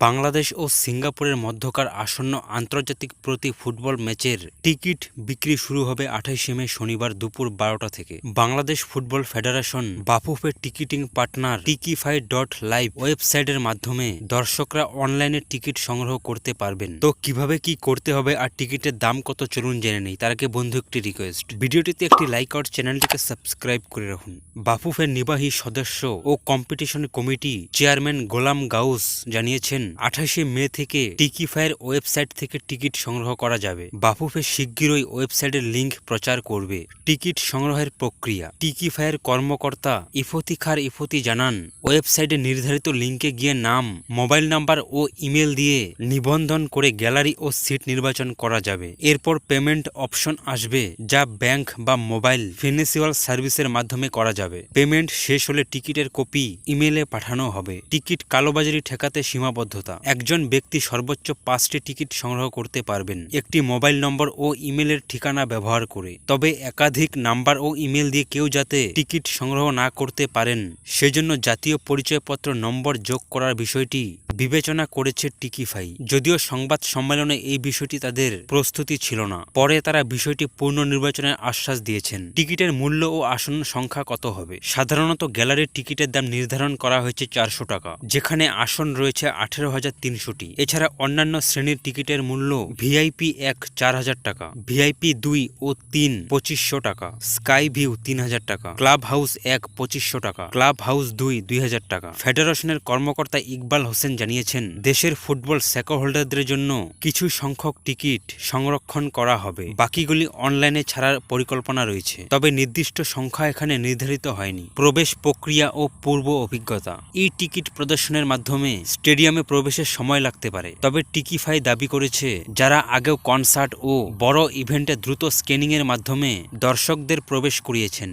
বাংলাদেশ ও সিঙ্গাপুরের মধ্যকার আসন্ন আন্তর্জাতিক প্রতি ফুটবল ম্যাচের টিকিট বিক্রি শুরু হবে আঠাইশে মে শনিবার দুপুর বারোটা থেকে। Bangladesh football federation বাফুফের ticketing partner Tickify dot live ওয়েবসাইটের মাধ্যমে দর্শকরা অনলাইনে টিকিট সংগ্রহ করতে পারবেন। তো কীভাবে কি করতে হবে আর টিকিটের দাম কত চলুন জেনে নেই। তার আগে বন্ধু একটি রিকোয়েস্ট ভিডিওটিতে একটি লাইক আর চ্যানেলটিকে সাবস্ক্রাইব করে রাখুন। বাফুফের নির্বাহী সদস্য ও competition committee chairman Golam Gaus জানিয়েছেন আঠাশে মে থেকে টিকি ফায়ার ওয়েবসাইট থেকে টিকিট সংগ্রহ করা যাবে। বাফুফে শিগগিরই ওয়েবসাইটের লিঙ্ক প্রচার করবে। টিকিট সংগ্রহের প্রক্রিয়া। টিকি টিকিফায়ের কর্মকর্তা ইফতিখার ইফতি জানান ওয়েবসাইটে নির্ধারিত লিংকে গিয়ে নাম, মোবাইল নাম্বার ও ইমেল দিয়ে নিবন্ধন করে গ্যালারি ও সিট নির্বাচন করা যাবে। এরপর পেমেন্ট অপশন আসবে, যা ব্যাংক বা মোবাইল ফিনান্সিয়াল সার্ভিসের মাধ্যমে করা যাবে। পেমেন্ট শেষ হলে টিকিটের কপি ইমেলে পাঠানো হবে। টিকিট কালোবাজারি ঠেকাতে সীমাবদ্ধতা। একজন ব্যক্তি সর্বোচ্চ পাঁচটি টিকিট সংগ্রহ করতে পারবেন। একটি মোবাইল নম্বর ও ইমেলের ঠিকানা ব্যবহার করে। তবে একাধিক নাম্বার ও ইমেল দিয়ে কেউ যাতে টিকিট সংগ্রহ না করতে পারেন, সেজন্য জাতীয় পরিচয়পত্র নম্বর যোগ করার বিষয়টি। বিবেচনা করেছে টিকিফাই। যদিও সংবাদ সম্মেলনে এই বিষয়টি তাদের প্রস্তুতি ছিল না। পরে তারা বিষয়টি পূর্ণ নির্বাচনের আশ্বাস দিয়েছেন। টিকিটের মূল্য ও আসন সংখ্যা কত হবে? সাধারণত গ্যালারির টিকিটের দাম নির্ধারণ করা হয়েছে চারশো টাকা, যেখানে আসন রয়েছে আঠেরো হাজার তিনশোটি। এছাড়া অন্যান্য শ্রেণির টিকিটের মূল্য ভিআইপি এক চার হাজার টাকা, ভিআইপি দুই ও তিন পঁচিশশো টাকা, স্কাই ভিউ তিন হাজার টাকা, ক্লাব হাউস এক পঁচিশশো টাকা, ক্লাব হাউস দুই দুই হাজার টাকা। ফেডারেশনের কর্মকর্তা ইকবাল হোসেন জানিয়েছেন, দেশের ফুটবল স্যাকো হোল্ডারদের জন্য কিছু সংখ্যক টিকিট সংরক্ষণ করা হবে। বাকিগুলি অনলাইনে ছাড়ার পরিকল্পনা রয়েছে। তবে নির্দিষ্ট সংখ্যা এখানে নির্ধারিত হয়নি। প্রবেশ প্রক্রিয়া ও পূর্ব অভিজ্ঞতা। ই টিকিট প্রদর্শনের মাধ্যমে স্টেডিয়ামে প্রবেশের সময় লাগতে পারে। তবে টিকিফাই দাবি করেছে, যারা আগেও কনসার্ট ও বড় ইভেন্টে দ্রুত স্ক্যানিংয়ের মাধ্যমে দর্শকদের প্রবেশ করিয়েছেন।